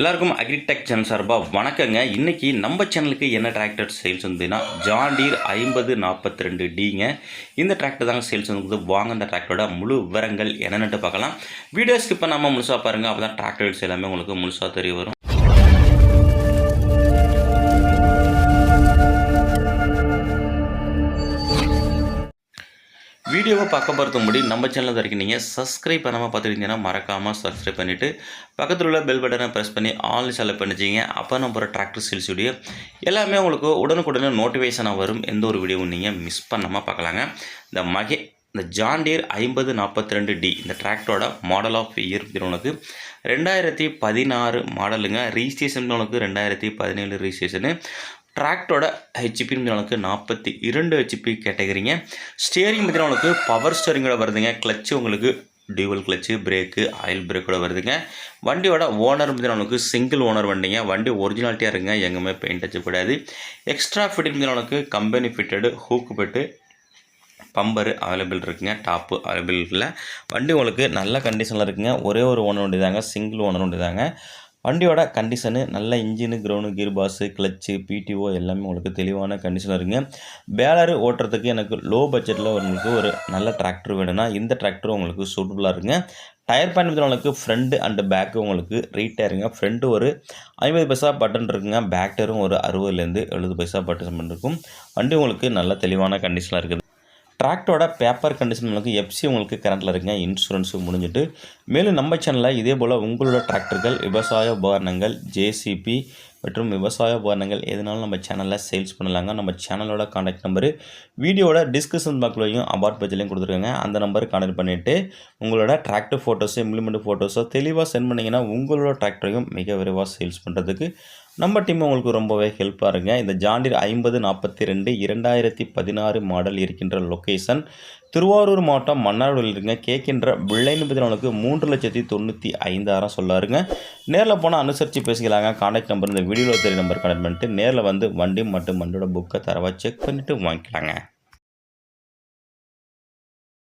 எல்லாருக்கும் agritech channel சார்பாக வணக்கங்க. இன்றைக்கி நம்ம சேனலுக்கு என்ன டிராக்டர் சேல்ஸ் வந்துன்னா ஜாண்டீர் ஐம்பது நாற்பத்தி ரெண்டு டிங்க இந்த டிராக்டர் தாங்க சேல்ஸ் வந்து வாங்க இந்த டிராக்டரோட முழு விவரங்கள் என்னென்னட்டு பார்க்கலாம். வீடியோ ஸ்கிப் பண்ணாமல் முழுசாக பாருங்கள் அப்போ தான் டிராக்டர்ஸ் எல்லாமே உங்களுக்கு முழுசாக தெரிய வரும். வீடியோவை பார்க்க போகிறது முடி நம்ம சேனல் வரைக்கும் நீங்கள் சப்ஸ்கிரைப் பண்ணாமல் பார்த்துருந்தீங்கன்னா மறக்காமல் சப்ஸ்கிரைப் பண்ணிவிட்டு பக்கத்தில் உள்ள பெல் பட்டனை ப்ரெஸ் பண்ணி ஆன்லைன் செலக்ட் பண்ணிச்சிங்க அப்போ நம்ம போகிற டிராக்டர் சேல்ஸ் வீடியோ எல்லாமே உங்களுக்கு உடனுக்குடனே நோட்டிஃபிகேஷனாக வரும். எந்த ஒரு வீடியோவும் நீங்கள் மிஸ் பண்ணாமல் பார்க்கலாங்க. இந்த மகே இந்த ஜாண்டீர் ஐம்பது நாற்பத்தி ரெண்டு டி இந்த டிராக்டரோட மாடல் ஆஃப் இயர் உனக்கு ரெண்டாயிரத்தி பதினாறு மாடலுங்க ரிஜிஸ்ட்ரேஷன் உனக்கு ரெண்டாயிரத்தி பதினேழு ரிஜிஸ்ட்ரேஷனு ட்ராக்டோட ஹெச்பி உனக்கு நாற்பத்தி இரண்டு ஹெச்பி கேட்டகரிங்க. ஸ்டியரிங் பார்த்தீங்கன்னா உங்களுக்கு பவர் ஸ்டியரிங்கோட வருதுங்க. கிளச்சு உங்களுக்கு டியூவல் கிளச்சு பிரேக்கு ஆயில் பிரேக்கோட வருதுங்க. வண்டியோட ஓனர் பார்த்தீங்கன்னா உனக்கு சிங்கிள் ஓனர் வண்டிங்க. வண்டி ஒரிஜினாலிட்டியாக இருங்க. எங்கேயுமே பெயிண்ட் அடிச்சக்கூடாது எக்ஸ்ட்ரா ஃபிட்டிங் பார்த்தீங்கன்னா உங்களுக்கு company fitted hook bed bumper available இருக்குங்க. டாப்பு அவைலபிள் இல்லை வண்டி உங்களுக்கு நல்ல கண்டிஷனில் இருக்குங்க. ஒரே ஒரு ஓனர் வண்டி தாங்க சிங்கிள் ஓனர் வண்டி தாங்க வண்டியோட கண்டிஷனு நல்ல engine ground gear box clutch PTO எல்லாமே உங்களுக்கு தெளிவான கண்டிஷனில் இருக்குங்க. பேலரு ஓட்டுறதுக்கு எனக்கு லோ பட்ஜெட்டில் உங்களுக்கு ஒரு நல்ல டிராக்டர் வேணும்னா இந்த டிராக்டர் உங்களுக்கு சூட்டபுளாக இருக்குங்க. டயர் பேன் உங்களுக்கு ஃப்ரண்ட் அண்டு பேக்கு உங்களுக்கு ரீட்டயருங்க ஃப்ரண்ட்டு ஒரு ஐம்பது பைசா பட்டன் இருக்குங்க. பேக் டயரும் ஒரு அறுபதுலேருந்து எழுபது பைசா பட்டன் இருக்கும். வண்டி உங்களுக்கு நல்ல தெளிவான கண்டிஷனில் இருக்குது. டிராக்டரோட பேப்பர் கண்டிஷன் உங்களுக்கு எஃப்சி உங்களுக்கு கரண்ட்டில் இருக்குங்க. இன்சூரன்ஸு முடிஞ்சிட்டு. மேலும் நம்ம சேனலில் இதே போல் உங்களோட டிராக்டர்கள் விவசாய உபகரணங்கள் ஜேசிபி மற்றும் விவசாய உபகரணங்கள் எதனாலும் நம்ம சேனலில் சேல்ஸ் பண்ணலாங்க. நம்ம சேனலோட காண்டாக்ட் நம்பரு வீடியோட டிஸ்கிரிப்ஷன் பாக்ஸ்லையும் அபார்ட் பேஜ்லையும் கொடுத்துருக்காங்க. அந்த நம்பருக்கு கான்டாக்ட் பண்ணிவிட்டு உங்களோட டிராக்டர் ஃபோட்டோஸோ இம்ப்ளிமெண்ட் ஃபோட்டோஸோ தெளிவாக சென்ட் பண்ணிங்கன்னா உங்களோட டிராக்டரையும் மிக விரைவாக சேல்ஸ் பண்ணுறதுக்கு நம்ம டீம் உங்களுக்கு ரொம்பவே ஹெல்ப்பாக இருங்க இந்த ஜாண்டிர் ஐம்பது நாற்பத்தி ரெண்டு இரண்டாயிரத்தி பதினாறு மாடல் இருக்கின்ற லொக்கேஷன் திருவாரூர் மாவட்டம் மன்னார்வடியில் இருங்க கேட்கின்ற வில்லைன்னு பதினவனுக்கு மூன்று லட்சத்தி தொண்ணூற்றி ஐந்தாயிரம் சொல்லாருங்க. நேரில் போனால் அனுசரித்து பேசிக்கலாங்க. கான்டாக்ட் நம்பர் இந்த வீடியோவில் தெரிய நம்பர் கனெக்ட் பண்ணிட்டு நேரில் வந்து வண்டி மற்றும் வண்டியோட புக்கை தரவா செக் பண்ணிவிட்டு வாங்கிக்கலாங்க.